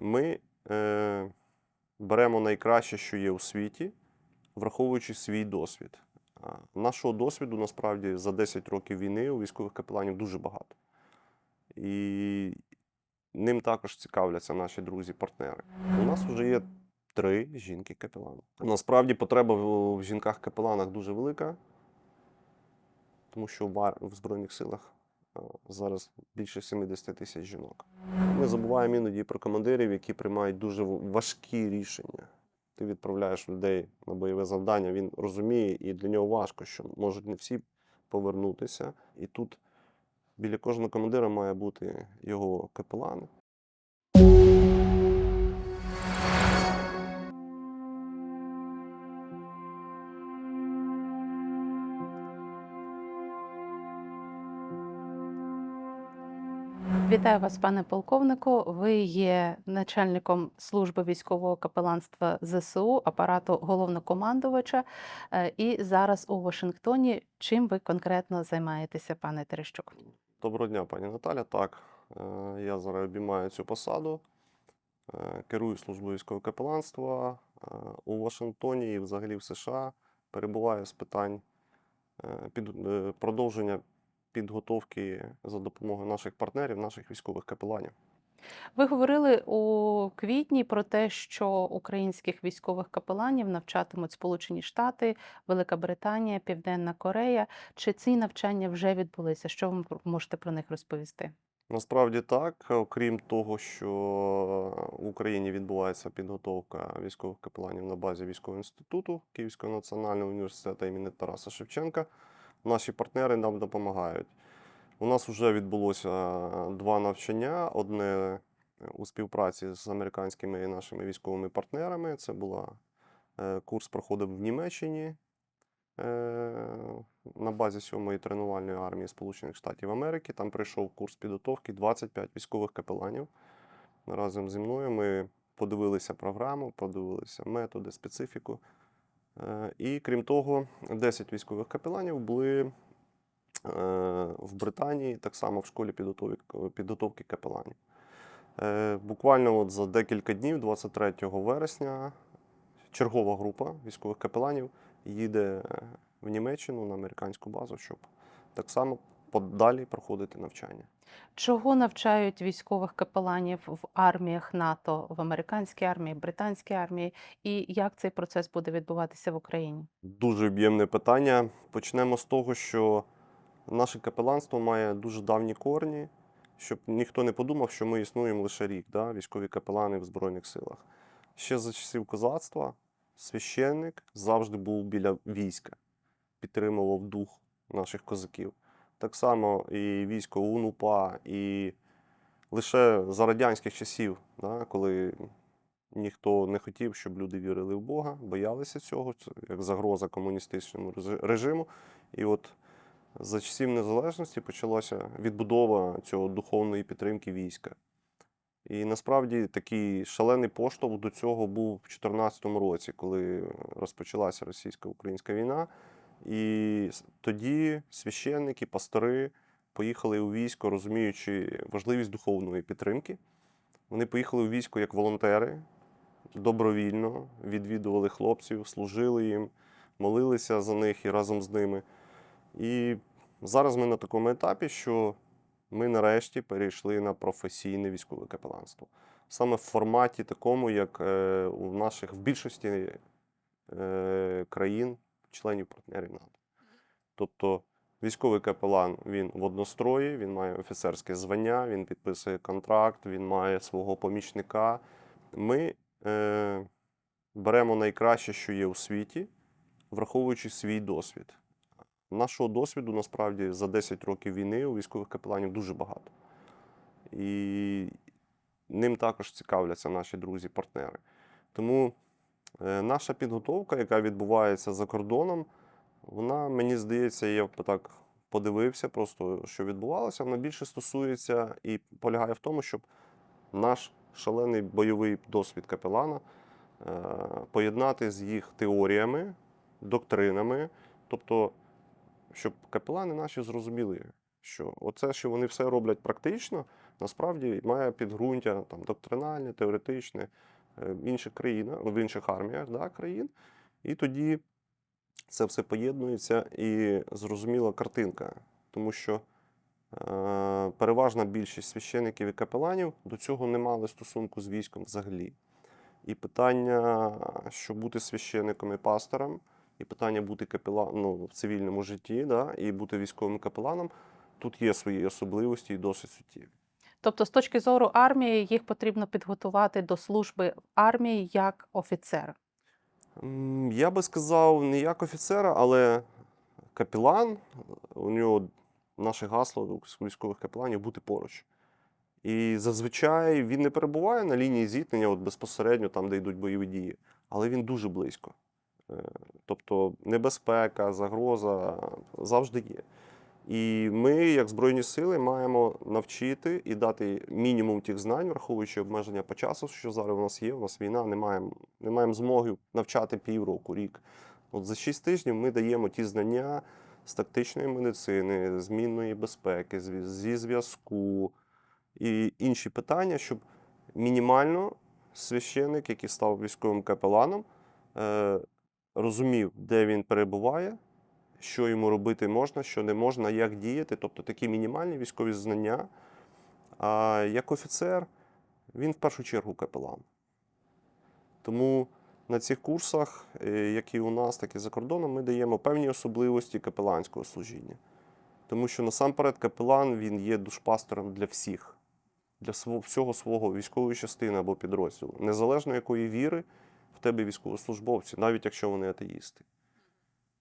Ми е, беремо найкраще, що є у світі, враховуючи свій досвід. Нашого досвіду насправді за 10 років війни у військових капеланів дуже багато. І ним також цікавляться наші друзі-партнери. У нас вже є три жінки-капелани. Насправді потреба в, жінках-капеланах дуже велика, тому що в, Збройних силах зараз більше 70 тисяч жінок. Ми забуваємо іноді про командирів, які приймають дуже важкі рішення. Ти відправляєш людей на бойове завдання, він розуміє, і для нього важко, що можуть не всі повернутися. І тут біля кожного командира має бути його капелан. Вітаю вас, пане полковнику. Ви є начальником служби військового капеланства ЗСУ, апарату головнокомандувача. Е, І зараз у Вашингтоні. Чим ви конкретно займаєтеся, пане Терещук? Доброго дня, пані Наталя. Так, е, я зараз обіймаю цю посаду, е, керую службою військового капеланства у Вашингтоні і взагалі в США. Перебуваю з питань продовження підготовки за допомогою наших партнерів, наших військових капеланів. Ви говорили у квітні про те, що українських військових капеланів навчатимуть Сполучені Штати, Велика Британія, Південна Корея. Чи ці навчання вже відбулися? Що ви можете про них розповісти? Насправді так, окрім того, що в Україні відбувається підготовка військових капеланів на базі військового інституту Київського національного університету імені Тараса Шевченка, наші партнери нам допомагають. У нас вже відбулося два навчання: одне у співпраці з американськими і нашими військовими партнерами. Це була е, курс проходив в Німеччині е, на базі 7-ї тренувальної армії Сполучених Штатів Америки. Там прийшов курс підготовки 25 військових капеланів. Разом зі мною ми подивилися програму, подивилися методи, специфіку. Е, І крім того, 10 військових капеланів були е, в Британії, так само в школі підготовки, капеланів. Е, Буквально от за декілька днів, 23 вересня, чергова група військових капеланів їде в Німеччину на американську базу, щоб так само подалі проходити навчання. Чого навчають військових капеланів в арміях НАТО, в американській армії, британській армії, і як цей процес буде відбуватися в Україні? Дуже об'ємне питання. Почнемо з того, що наше капеланство має дуже давні корні, щоб ніхто не подумав, що ми існуємо лише рік, да? військові капелани в Збройних силах. Ще за часів козацтва священник завжди був біля війська, підтримував дух наших козаків. Так само і військо УНУПА, і лише за радянських часів, да, коли ніхто не хотів, щоб люди вірили в Бога, боялися цього, як загроза комуністичному режиму. І от за часів незалежності почалася відбудова цього духовної підтримки війська. І насправді такий шалений поштовх до цього був в 2014 році, коли розпочалася російсько-українська війна. І тоді священники, пастори поїхали у військо, розуміючи важливість духовної підтримки. Вони поїхали у військо як волонтери, добровільно відвідували хлопців, служили їм, молилися за них і разом з ними. І зараз ми на такому етапі, що ми нарешті перейшли на професійне військове капеланство. Саме в форматі такому, як е, у наших в більшості е, країн, членів партнерів НАТО. Тобто військовий капелан він в однострої, він має офіцерське звання, він підписує контракт, він має свого помічника. Ми е, беремо найкраще, що є у світі, враховуючи свій досвід. Нашого досвіду насправді за 10 років війни у військових капеланів дуже багато. І ним також цікавляться наші друзі-партнери. Тому наша підготовка, яка відбувається за кордоном, вона, мені здається, я так подивився, просто що відбувалося, вона більше стосується і полягає в тому, щоб наш шалений бойовий досвід капелана е, поєднати з їх теоріями, доктринами, тобто, щоб капелани наші зрозуміли, що оце, що вони все роблять практично, насправді має підґрунтя там, доктринальне, теоретичне. е, в інших країнах, в інших арміях да, країн. І тоді це все поєднується і зрозуміла картинка. Тому що е, переважна більшість священиків і капеланів до цього не мали стосунку з військом взагалі. І питання, що бути священником і пастором, і питання бути капеланом ну, в цивільному житті, да, і бути військовим капеланом, тут є свої особливості і досить суттєві. Тобто, з точки зору армії, їх потрібно підготувати до служби в армії як офіцера. Я би сказав, не як офіцера, але капелан. У нього наше гасло військових капеланів бути поруч. І зазвичай він не перебуває на лінії зіткнення от безпосередньо там, де йдуть бойові дії, але він дуже близько. Е, Тобто небезпека, загроза завжди є. І ми, як Збройні сили, маємо навчити і дати мінімум тих знань, враховуючи обмеження по часу, що зараз у нас є. У нас війна, не маємо, не маємо змоги навчати півроку, рік. От за 6 тижнів ми даємо ті знання з тактичної медицини, змінної безпеки, зв'я- зі зв'язку і інші питання, щоб мінімально священик, який став військовим капеланом, е, розумів, де він перебуває, що йому робити можна, що не можна, як діяти. Тобто такі мінімальні військові знання. А як офіцер, він в першу чергу капелан. Тому на цих курсах, е, як і у нас, так і за кордоном, ми даємо певні особливості капеланського служіння. Тому що насамперед капелан він є душпастором для всіх, для всього свого військової частини або підрозділу, незалежно якої віри в тебе військовослужбовці, навіть якщо вони атеїсти.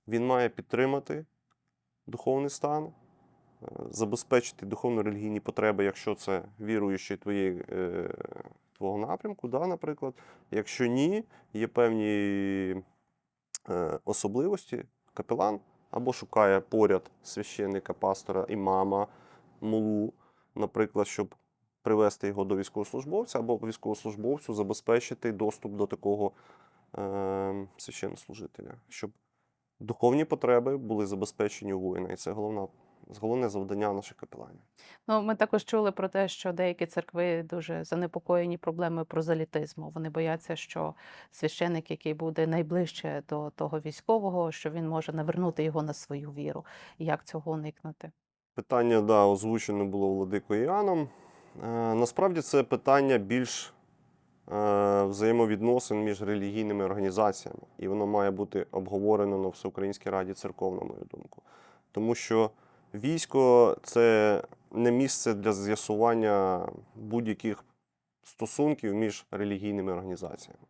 Він має підтримати духовний стан, е, забезпечити духовно-релігійні потреби, якщо це віруючий твоєї, е, твого напрямку, да, наприклад. Якщо ні, є певні е, особливості, капелан або шукає поряд священника, пастора, імама, мулу, наприклад, щоб привести його до військовослужбовця, або військовослужбовцю забезпечити доступ до такого е, священнослужителя, щоб духовні потреби були забезпечені у воїна. І це головна, головне завдання наших капеланів. Ну, ми також чули про те, що деякі церкви дуже занепокоєні проблемою прозелітизму. Вони бояться, що священик, який буде найближче до того військового, що він може навернути його на свою віру. Як цього уникнути? Питання, да, озвучено було Владикою Іоанном. Е, насправді це питання більш взаємовідносин між релігійними організаціями, і воно має бути обговорено на Всеукраїнській Раді церков, на мою думку. Тому що військо це не місце для з'ясування будь-яких стосунків між релігійними організаціями.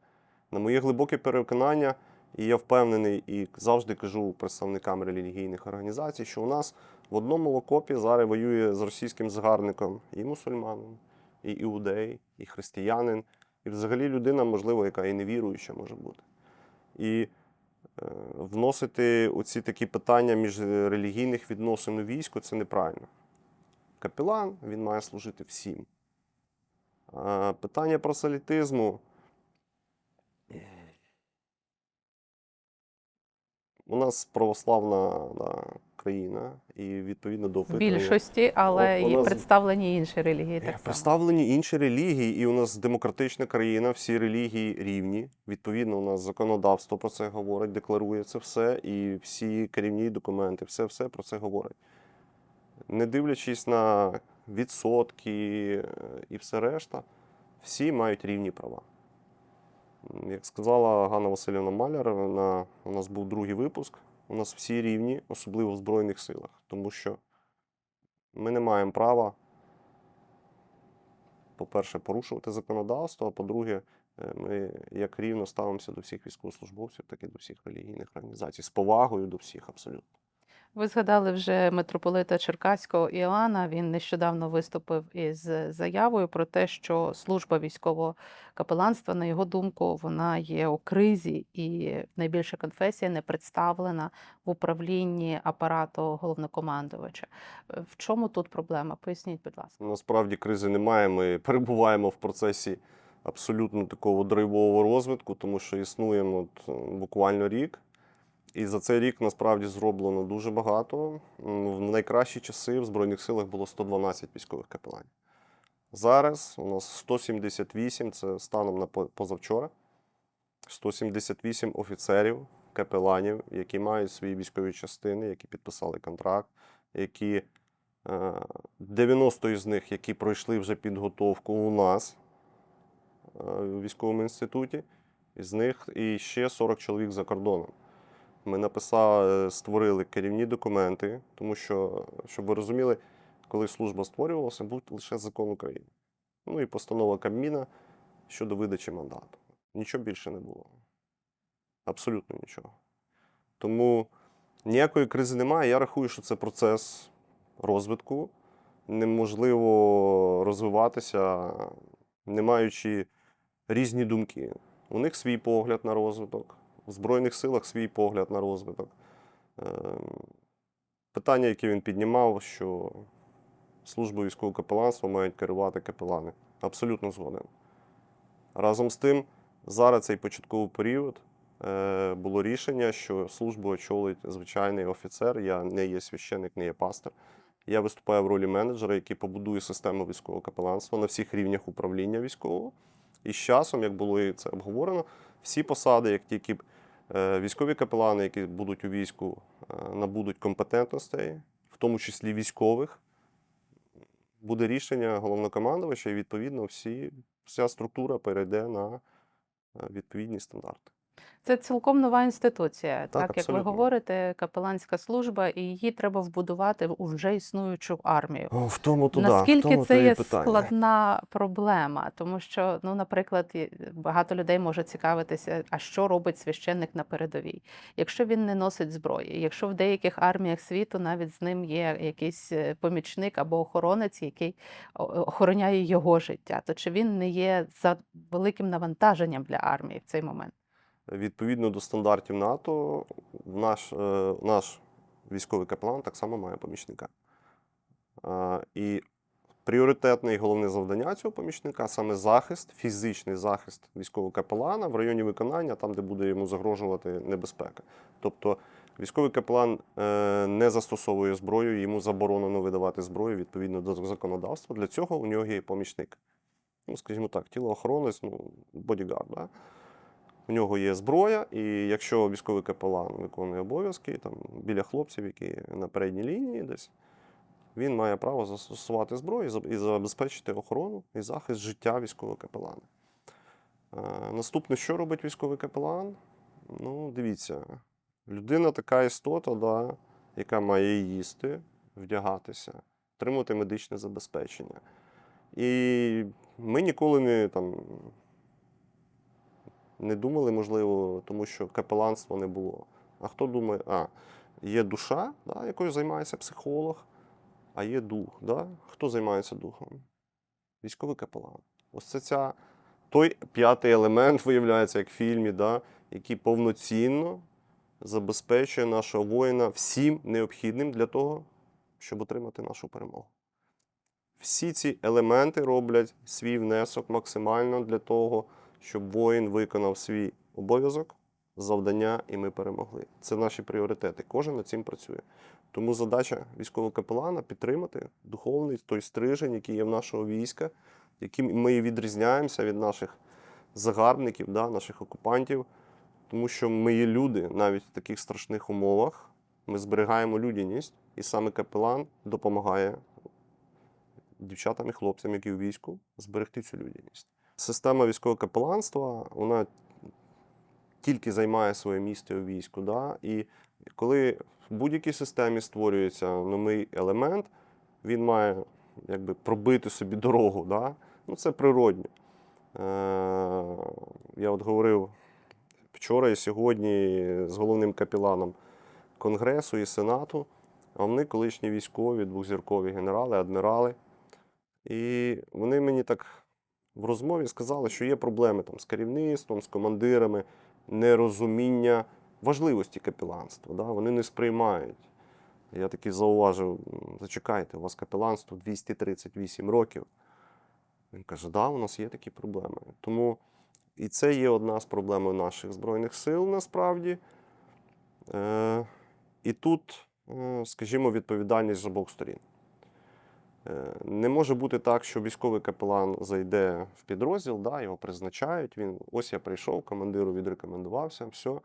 На моє глибоке переконання, і я впевнений і завжди кажу представникам релігійних організацій, що у нас в одному окопі зараз воює з російським згарником і мусульманин, і іудей, і християнин, і взагалі людина, можливо, яка і невіруюча може бути. І е, вносити оці такі питання між релігійних відносин у військо це неправильно. Капелан він має служити всім. Питання питання проселітизму. У нас православна да, країна, і відповідно до опитування. більшості, але і нас- представлені інші релігії так само. Представлені інші релігії, і у нас демократична країна, всі релігії рівні. Відповідно, у нас законодавство про це говорить, декларує це все, і всі керівні документи, все, все про це говорить. Не дивлячись на відсотки е, і все решта, всі мають рівні права. Як сказала Ганна Васильівна Маляр, на, у нас був другий випуск. У нас всі рівні, особливо в Збройних силах, тому що ми не маємо права по-перше, порушувати законодавство, а по-друге, е, ми як рівно ставимося до всіх військовослужбовців, так і до всіх релігійних організацій, з повагою до всіх абсолютно. Ви згадали вже митрополита Черкаського Іоанна. Він нещодавно виступив із заявою про те, що служба військового капеланства, на його думку, вона є у кризі, і найбільша конфесія не представлена в управлінні апарату головнокомандувача. Е, В чому тут проблема? Поясніть, будь ласка. Насправді кризи немає. Ми перебуваємо в процесі абсолютно такого драйвового розвитку, тому що існуємо от, е, буквально рік. І за цей рік насправді зроблено дуже багато. В найкращі часи в Збройних силах було 112 військових капеланів. Зараз у нас 178, це станом на позавчора. 178 офіцерів, капеланів, які мають свої військові частини, які підписали контракт, які е, 90 із них, які пройшли вже підготовку у нас е, в військовому інституті, із них і ще 40 чоловік за кордоном. Ми написали, створили керівні документи, тому що, щоб ви розуміли, коли служба створювалася, був лише закон України. Ну і постанова Кабміна щодо видачі мандату. Нічого більше не було. Абсолютно нічого. Тому ніякої кризи немає. Я рахую, що це процес розвитку. Неможливо розвиватися, не маючи різні думки. У них свій погляд на розвиток, в Збройних силах свій погляд на розвиток. Ем, Питання, яке він піднімав, що службу військового капеланства мають керувати капелани. Абсолютно згоден. Разом з тим, зараз цей початковий період е, було рішення, що службу очолить звичайний офіцер. Я не є священник, не є пастор. Я виступаю в ролі менеджера, який побудує систему військового капеланства на всіх рівнях управління військового. І з часом, як було і це обговорено, всі посади, як тільки військові капелани, які будуть у війську, е, набудуть компетентностей, в тому числі військових, буде рішення головнокомандувача, і відповідно всі, вся структура перейде на е, відповідні стандарти. Це цілком нова інституція, так, як ви говорите, капеланська служба, і її треба вбудувати в вже існуючу армію. О, в тому то да, в Наскільки тому це є питання. складна проблема? Тому що, ну, наприклад, багато людей може цікавитися, а що робить священник на передовій, якщо він не носить зброї, якщо в деяких арміях світу навіть з ним є якийсь е, помічник або охоронець, який охороняє його життя, то чи він не є за великим навантаженням для армії в цей момент? Відповідно до стандартів НАТО, наш, е, наш військовий капелан так само має помічника. Е, І пріоритетне і головне завдання цього помічника саме захист, фізичний захист військового капелана в районі виконання, там, де буде йому загрожувати небезпека. Тобто військовий капелан е, не застосовує зброю, йому заборонено видавати зброю відповідно до законодавства. Для цього у нього є помічник. Ну, скажімо так, тілоохоронець, ну, бодігард. Да? У нього є зброя, і якщо військовий капелан виконує обов'язки там, біля хлопців, які на передній лінії десь, він має право застосувати зброю і забезпечити охорону і захист життя військового капелана. Е, Наступне, що робить військовий капелан? Ну, дивіться, людина така істота, да, яка має їсти, вдягатися, отримувати медичне забезпечення. І ми ніколи не там не думали, можливо, тому що капеланства не було. А хто думає, а, є душа, да, якою займається психолог, а є дух. Да? Хто займається духом? Військовий капелан. Ось це ця, той п'ятий елемент, виявляється, як в фільмі, да, який повноцінно забезпечує нашого воїна всім необхідним для того, щоб отримати нашу перемогу. Всі ці елементи роблять свій внесок максимально для того, щоб воїн виконав свій обов'язок, завдання, і ми перемогли. Це наші пріоритети. Кожен над цим працює. Тому задача військового капелана підтримати духовний той стрижень, який є в нашого війська, яким ми відрізняємося від наших загарбників, да, наших окупантів, тому що ми є люди навіть в таких страшних умовах. Ми зберігаємо людяність, і саме капелан допомагає дівчатам і хлопцям, які у війську, зберегти цю людяність. Система військового капеланства, вона тільки займає своє місце у війську. Да? І коли в будь-якій системі створюється новий елемент, він має якби, пробити собі дорогу. Да? Ну, це природньо. Е, я от говорив вчора і сьогодні з головним капеланом Конгресу і Сенату, а вони колишні військові, двохзіркові генерали, адмірали. І вони мені так в розмові сказали, що є проблеми там з керівництвом, з командирами, нерозуміння важливості капеланства. Да? Вони не сприймають. Я таки зауважив: зачекайте, у вас капеланство 238 років. Він каже, да, у нас є такі проблеми. Тому і це є одна з проблем наших Збройних сил насправді. Е, і тут, е, скажімо, відповідальність з обох сторін. Е, Не може бути так, що військовий капелан зайде в підрозділ, да, його призначають. Він ось я прийшов, командиру відрекомендувався, все.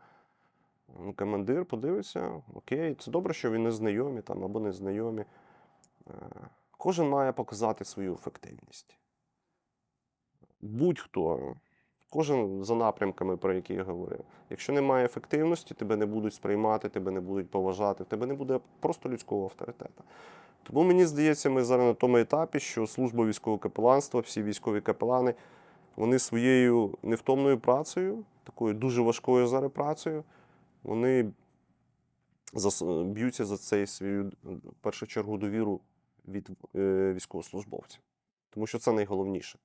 Ну, Командир подивиться, окей, це добре, що він не знайомі там або не знайомі. Е, Кожен має показати свою ефективність. Будь-хто, кожен за напрямками, про які я говорив. Якщо немає ефективності, тебе не будуть сприймати, тебе не будуть поважати, в тебе не буде просто людського авторитету. Тому мені здається, ми зараз на тому етапі, що служба військового капеланства, всі військові капелани, вони своєю невтомною працею, такою дуже важкою зараз працею, вони б'ються за цей свою в першу чергу довіру від е, військовослужбовців. Тому що це найголовніше.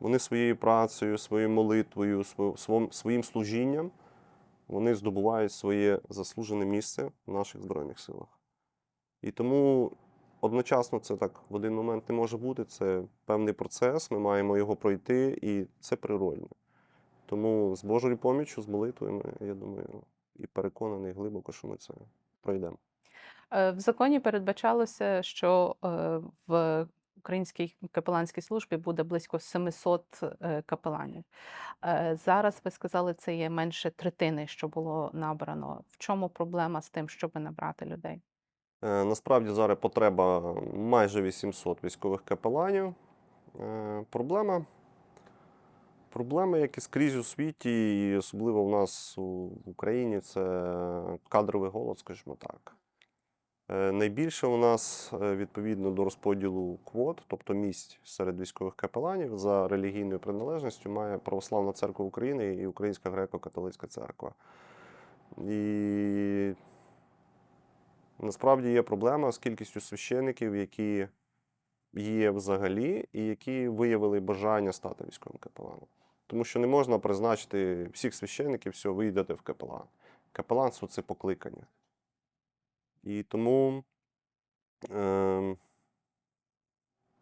Вони своєю працею, своєю молитвою, своїм служінням вони здобувають своє заслужене місце в наших Збройних силах. І тому одночасно це так в один момент не може бути. Це певний процес, ми маємо його пройти, і це природно. Тому з Божою поміччю, з молитвою, я думаю, і переконаний глибоко, що ми це пройдемо. Е, В законі передбачалося, що е, в українській капеланській службі буде близько 700 е, капеланів. Зараз ви сказали, це є менше третини, що було набрано. В чому проблема з тим, щоб набрати людей? Е, Насправді зараз потреба майже 800 військових капеланів. Е, Проблема, проблема, як і скрізь у світі, і особливо в нас в Україні, це кадровий голод, скажімо так. Е, Найбільше у нас відповідно до розподілу квот, тобто місць серед військових капеланів за релігійною приналежністю, має Православна церква України і Українська греко-католицька церква. І Насправді є проблема з кількістю священиків, які є взагалі, і які виявили бажання стати військовим капеланом. Тому що не можна призначити всіх священиків, все, ви йдете в капелан. Капеланство це покликання. І тому е,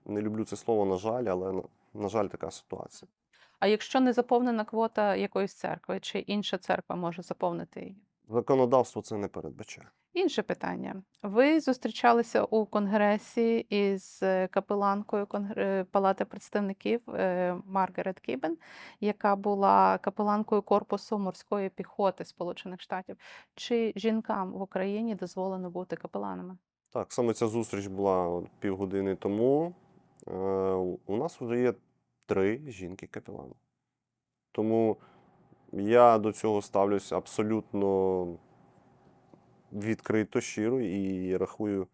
не люблю це слово, на жаль, але на, на жаль, така ситуація. А якщо не заповнена квота якоїсь церкви, чи інша церква може заповнити її? Законодавство це не передбачає. Інше питання. Ви зустрічалися у конгресі із е, капеланкою е, Палати представників е, Маргарет Кібен, яка була капеланкою корпусу морської піхоти Сполучених Штатів. Чи жінкам в Україні дозволено бути капеланами? Так, саме ця зустріч була півгодини тому. У нас вже є три жінки-капелани. Тому я до цього ставлюся абсолютно відкрито, щиро і рахую,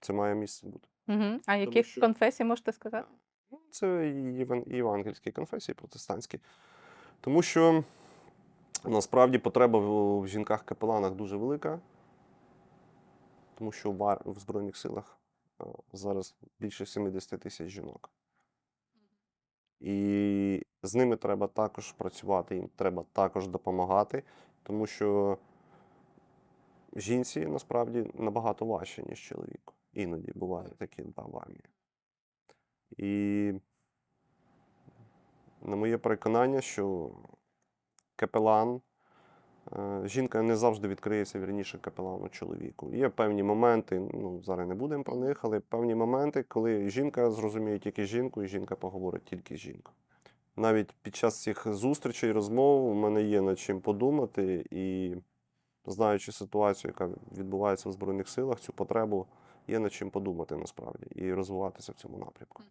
це має місце бути. Угу. А яких що- конфесій можете сказати? Ну, Це євангельські конфесії, протестантські. Тому що насправді потреба в, жінках-капеланах дуже велика, тому що в, Збройних силах зараз більше 70 тисяч жінок. І з ними треба також працювати, їм треба також допомагати, тому що жінці насправді набагато важче, ніж чоловіку. Іноді буває такі да, в армії. І на моє переконання, що капелан, е, жінка не завжди відкриється вірніше капелану чоловіку. Є певні моменти, ну зараз не будемо про них, але певні моменти, коли жінка зрозуміє тільки жінку, і жінка поговорить тільки з жінкою. Навіть під час цих зустрічей, розмов у мене є над чим подумати, і знаючи ситуацію, яка відбувається в Збройних силах, цю потребу є над чим подумати насправді і розвиватися в цьому напрямку.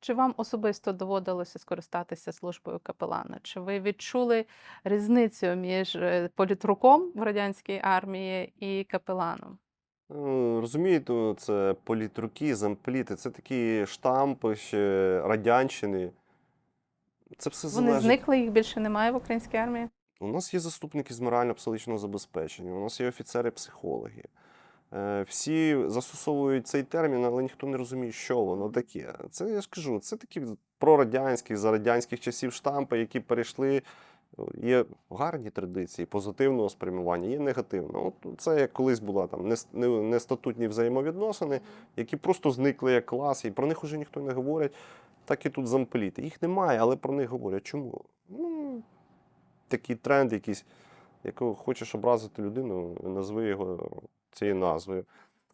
Чи вам особисто доводилося скористатися службою капелана? Чи ви відчули різницю між е, політруком в радянській армії і капеланом? Ну, Розумієте, це політруки, зампліти, це такі штампи ще радянщини. Це все Вони залежить. зникли, їх більше немає в українській армії? У нас є заступники з морально-психологічного забезпечення, у нас є офіцери-психологи. Е, Всі застосовують цей термін, але ніхто не розуміє, що воно таке. Це я ж кажу, це такі прорадянські, за радянських часів штампи, які перейшли. Є гарні традиції позитивного спрямування, є негативного. От це як колись була там нестатутні взаємовідносини, які просто зникли як клас, і про них уже ніхто не говорить. Так і тут замполіти. Їх немає, але про них говорять. Чому? Такий тренд якийсь, якого хочеш образити людину, назви його цією назвою.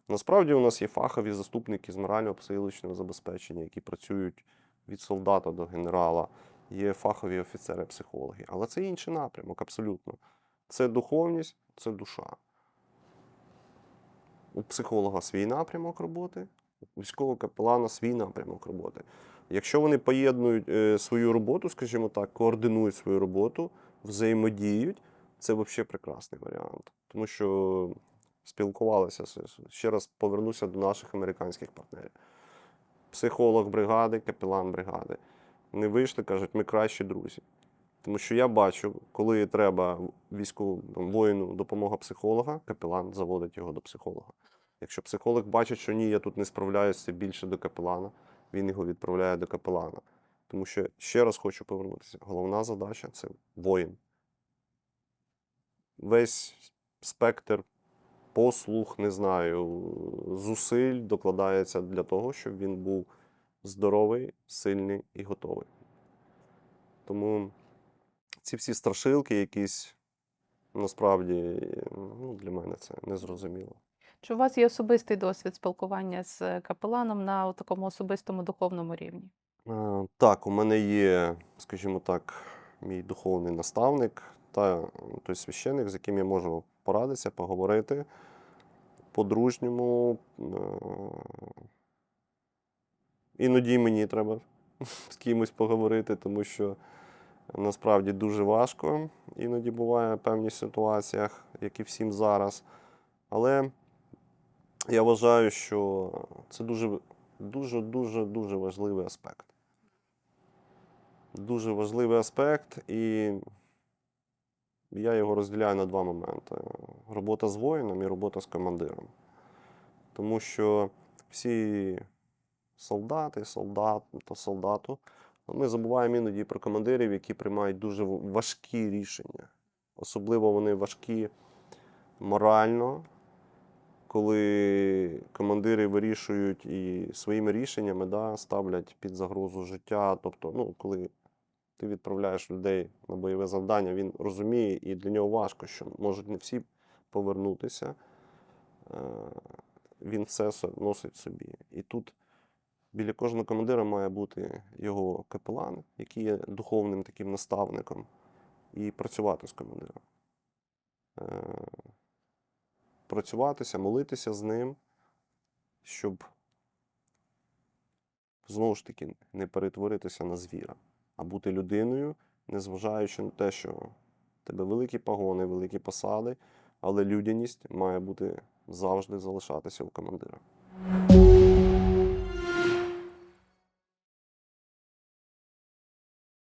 Насправді у нас є фахові заступники з морально-психологічного забезпечення, які працюють від солдата до генерала, є фахові офіцери-психологи. Але це інший напрямок, абсолютно. Це духовність, це душа. У психолога свій напрямок роботи, у військового капелана свій напрямок роботи. Якщо вони поєднують е, свою роботу, скажімо так, координують свою роботу, взаємодіють, це взагалі прекрасний варіант. Тому що спілкувалися, ще раз повернуся до наших американських партнерів. Психолог бригади, капелан бригади. Не вийшли, кажуть, ми кращі друзі. Тому що я бачу, коли треба військовому воїну допомога психолога, капелан заводить його до психолога. Якщо психолог бачить, що ні, я тут не справляюся більше до капелана, він його відправляє до капелана. Тому що ще раз хочу повернутися. Головна задача це воїн. Весь спектр послуг, не знаю, зусиль докладається для того, щоб він був здоровий, сильний і готовий. Тому ці всі страшилки якісь насправді ну, для мене це незрозуміло. Чи у вас є особистий досвід спілкування з капеланом на такому особистому духовному рівні? Е, Так, у мене є, скажімо так, мій духовний наставник та той священник, з яким я можу порадитися, поговорити по-дружньому. Е, Іноді мені треба з кимось поговорити, тому що насправді дуже важко. Іноді буває в певних ситуаціях, як і всім зараз. Але я вважаю, що це дуже, дуже, дуже, дуже важливий аспект. Дуже важливий аспект, і я його розділяю на два моменти: робота з воїном і робота з командиром. Тому що всі солдати, солдат та солдату, ми забуваємо іноді про командирів, які приймають дуже важкі рішення. Особливо вони важкі морально, коли командири вирішують і своїми рішеннями да, ставлять під загрозу життя. Тобто, ну, коли ти відправляєш людей на бойове завдання, він розуміє, і для нього важко, що можуть не всі повернутися. Е, Він все носить собі. І тут біля кожного командира має бути його капелан, який є духовним таким наставником, і працювати з командиром. Е, Працюватися, молитися з ним, щоб знову ж таки не перетворитися на звіра, а бути людиною, незважаючи на те, що в тебе великі погони, великі посади, але людяність має бути завжди залишатися у командира.